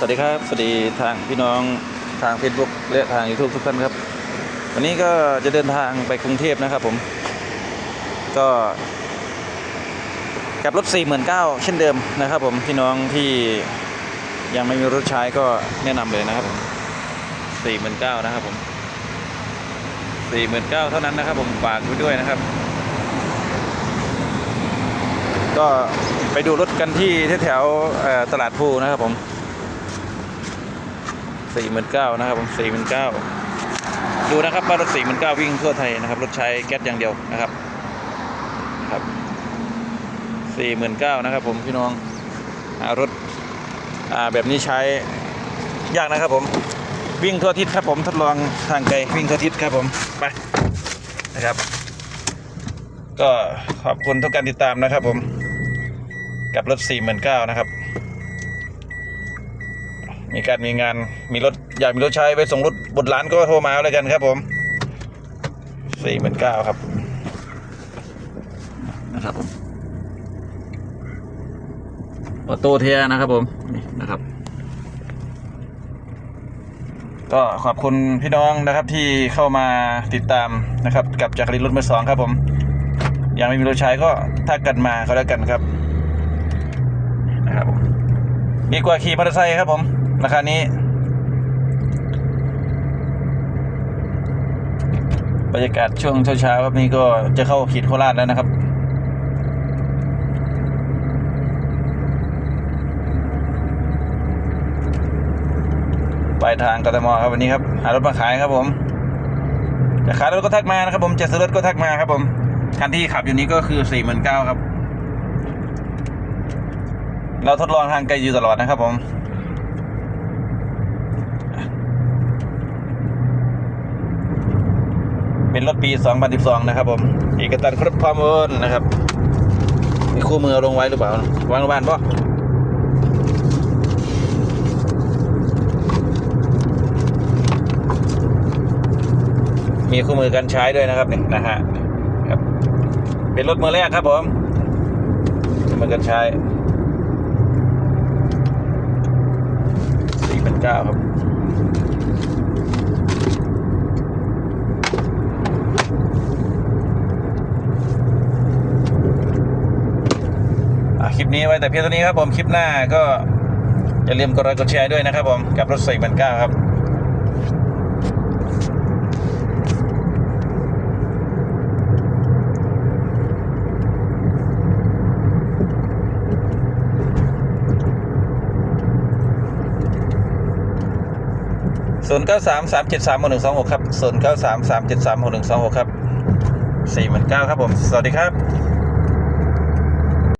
สวัสดีครับ สวัสดีทางพี่น้องทาง Facebook และทาง YouTube ทุกท่านครับ วันนี้ก็จะเดินทางไปกรุงเทพนะครับผม ก็กับรถ 49,000เช่นเดิมนะครับผมพี่น้องที่ยังไม่มีรถใช้ก็แนะนำเลยนะครับผม49,000นะครับผม49,000เท่านั้นนะครับผมฝากไว้ด้วยนะครับ ก็ไปดูรถกันที่แถวตลาดภูนะครับผม 49,000นะครับผม49,000ดูนะครับว่ารถ49,000วิ่งทั่วไทยนะครับ รถใช้แก๊สอย่างเดียวนะครับครับ49,000นะครับ ผมพี่น้องหารถอ่าแบบนี้ใช้ยากนะครับผมวิ่งทั่วทิศครับผมทดลองทางไกลวิ่งทั่วทิศครับผมไปนะครับ ก็ขอบคุณทุกการติดตามนะครับผมกับรถ 49,000นะครับ มีการมีงานมีรถอยากมีรถใช้ไปส่งรถบนร้านก็โทรมาเอาแล้วกันครับผม49,000ครับนะครับผมออโต้เทียนะครับผมนี่นะครับ ก็ขอบคุณพี่น้องนะครับที่เข้ามาติดตามนะครับ กับจักรีนรถมือสองครับผมยังไม่มีรถใช้ก็ทักกันมาก็แล้วกันครับนะครับมดีกว่าขี่มอเตอร์ไซค์ครับผม ราคานี้บรรยากาศช่วงเช้าๆครับนี่ก็จะเข้าขีดโคราชแล้วนะครับปลายทางกทมครับวันนี้ครับ หารถมาขายครับผมจะขายรถก็ทักมานะครับผมจะซื้อรถก็ทักมาครับผมคันที่ขับอยู่นี้ก็คือสี่หมื่นเก้าครับ เราทดลองทางไกลอยู่ตลอดนะครับผม เป็นรถปี 2012 นะครับผมเอกตันครบข้อมูลนะครับ มีคู่มือลงไว้หรือเปล่าวางโรงพยาบาลปะมีคู่มือการใช้ด้วยนะครับนี่นะฮะครับเป็นรถมือแรกครับผมมือการใช้สี่พันเก้าครับ คลิปนี้ไว้แต่เพียงเท่านี้ครับผมคลิปหน้าก็อย่าลืมกดไลค์กดแชร์ด้วยนะครับผมกับรถใส่บันก้าครับศูนย์เก้าสามสามเจ็ดสามหนึ่งสองหกครับศูนย์เก้าสามสามเจ็ดสามหนึ่งสองหกครับสี่หมื่นเก้าครับผม สวัสดีครับ